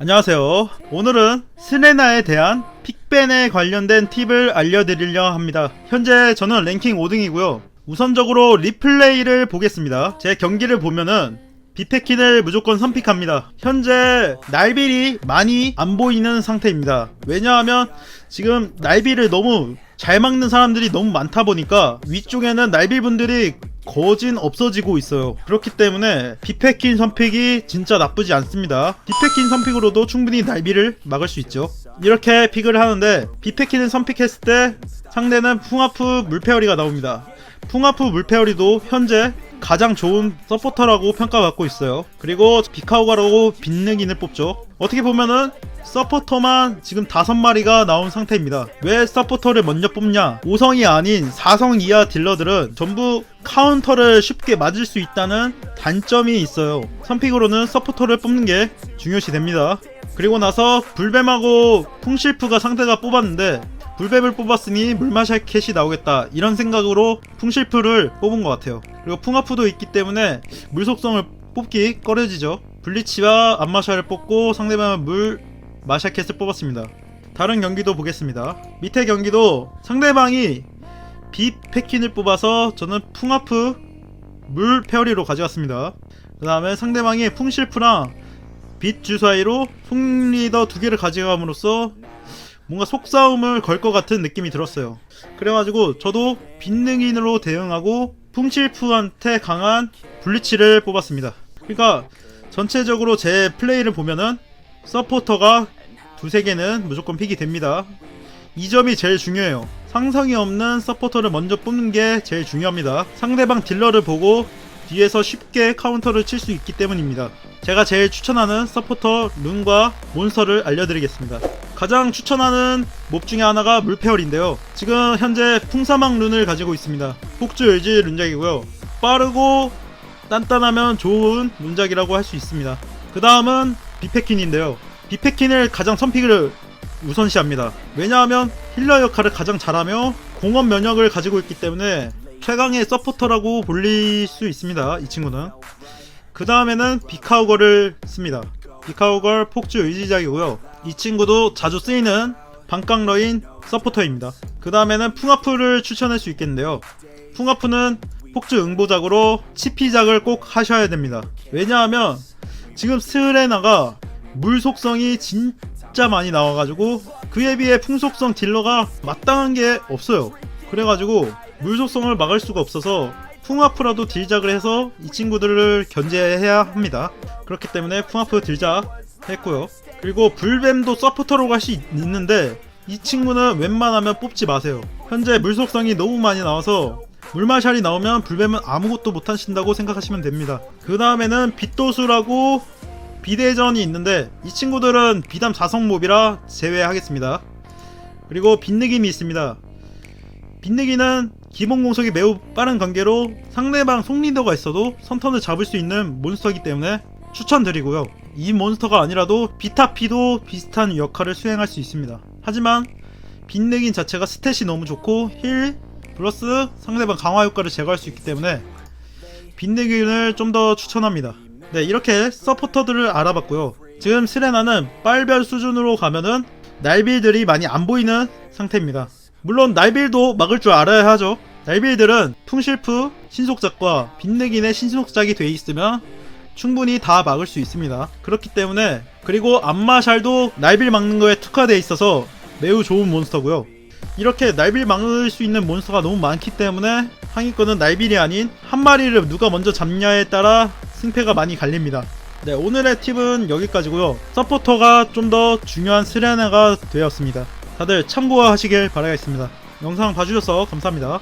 안녕하세요. 오늘은 스레나에 대한 픽밴에 관련된 팁을 알려드리려 합니다. 현재 저는 랭킹 5등이고요. 우선적으로 리플레이를 보겠습니다. 제 경기를 보면은 비패킨을 무조건 선픽합니다. 현재 날빌이 많이 안 보이는 상태입니다. 왜냐하면 지금 날빌을 너무 잘 막는 사람들이 너무 많다 보니까 위쪽에는 날빌 분들이 거진 없어지고 있어요. 그렇기 때문에 비패킨 선픽이 진짜 나쁘지 않습니다. 비패킨 선픽으로도 충분히 날비를 막을 수 있죠. 이렇게 픽을 하는데 비패킨을 선픽했을 때 상대는 풍아프 물페어리가 나옵니다. 풍아프 물페어리도 현재 가장 좋은 서포터라고 평가받고 있어요. 그리고 비카오가라고 빈능인을 뽑죠. 어떻게 보면은 서포터만 지금 다섯 마리가 나온 상태입니다. 왜 서포터를 먼저 뽑냐? 5성이 아닌 4성 이하 딜러들은 전부 카운터를 쉽게 맞을 수 있다는 단점이 있어요. 선픽으로는 서포터를 뽑는 게 중요시 됩니다. 그리고 나서 불뱀하고 풍실프가 상대가 뽑았는데 불뱀을 뽑았으니 물마샬 캣이 나오겠다 이런 생각으로 풍실프를 뽑은 것 같아요. 그리고 풍아프도 있기 때문에 물속성을 뽑기 꺼려지죠. 블리치와 안마샤를 뽑고 상대방은 물 마샤켓을 뽑았습니다. 다른 경기도 보겠습니다. 밑에 경기도 상대방이 비 패킨을 뽑아서 저는 풍아프 물 페어리로 가져갔습니다. 그 다음에 상대방이 풍실프랑 빛 주사위로 송리더 두 개를 가져감으로써 뭔가 속싸움을 걸 것 같은 느낌이 들었어요. 그래가지고 저도 빈능인으로 대응하고 풍실프한테 강한 블리치를 뽑았습니다. 그러니까 전체적으로 제 플레이를 보면은 서포터가 두세 개는 무조건 픽이 됩니다. 이 점이 제일 중요해요. 상성이 없는 서포터를 먼저 뽑는 게 제일 중요합니다. 상대방 딜러를 보고 뒤에서 쉽게 카운터를 칠 수 있기 때문입니다. 제가 제일 추천하는 서포터 룬과 몬스터를 알려드리겠습니다. 가장 추천하는 몹 중에 하나가 물페어리인데요. 지금 현재 풍사막 룬을 가지고 있습니다. 폭주 의지 룬작이고요. 빠르고 단단하면 좋은 룬작이라고 할 수 있습니다. 그 다음은 비패킨인데요. 비패킨을 가장 선픽을 우선시합니다. 왜냐하면 힐러 역할을 가장 잘하며 공업 면역을 가지고 있기 때문에 최강의 서포터라고 불릴 수 있습니다. 이 친구는. 그 다음에는 비카우거를 씁니다. 비카우걸 폭주 의지작이고요. 이 친구도 자주 쓰이는 방깡러인 서포터입니다. 그 다음에는 풍아프를 추천할 수 있겠는데요. 풍아프는 폭주 응보작으로 치피작을 꼭 하셔야 됩니다. 왜냐하면 지금 스레나가 물 속성이 진짜 많이 나와가지고 그에 비해 풍속성 딜러가 마땅한 게 없어요. 그래가지고 물 속성을 막을 수가 없어서 풍아프라도 딜작을 해서 이 친구들을 견제해야 합니다. 그렇기 때문에 풍아프 딜작 했고요. 그리고 불뱀도 서포터로 갈 수 있는데 이 친구는 웬만하면 뽑지 마세요. 현재 물 속성이 너무 많이 나와서 물마샬이 나오면 불뱀은 아무것도 못 하신다고 생각하시면 됩니다. 그 다음에는 빛도수라고 비대전이 있는데 이 친구들은 비담 4성 몹이라 제외하겠습니다. 그리고 빈느김이 있습니다. 빈느기는 기본 공속이 매우 빠른 관계로 상대방 속리더가 있어도 선턴을 잡을 수 있는 몬스터이기 때문에 추천드리고요. 이 몬스터가 아니라도 비타피도 비슷한 역할을 수행할 수 있습니다. 하지만 빈느긴 자체가 스탯이 너무 좋고 힐 플러스 상대방 강화 효과를 제거할 수 있기 때문에 빈느긴을 좀더 추천합니다. 네 이렇게 서포터들을 알아봤고요. 지금 스레나는 빨별 수준으로 가면은 날빌들이 많이 안 보이는 상태입니다. 물론 날빌도 막을 줄 알아야 하죠. 날빌들은 풍실프, 신속작과 빈내긴의 신속작이 돼 있으면 충분히 다 막을 수 있습니다. 그렇기 때문에 그리고 안마샬도 날빌 막는 거에 특화되어 있어서 매우 좋은 몬스터고요. 이렇게 날빌 막을 수 있는 몬스터가 너무 많기 때문에 상위권은 날빌이 아닌 한 마리를 누가 먼저 잡냐에 따라 승패가 많이 갈립니다. 네, 오늘의 팁은 여기까지고요. 서포터가 좀 더 중요한 스레나가 되었습니다. 다들 참고하시길 바라겠습니다. 영상 봐주셔서 감사합니다.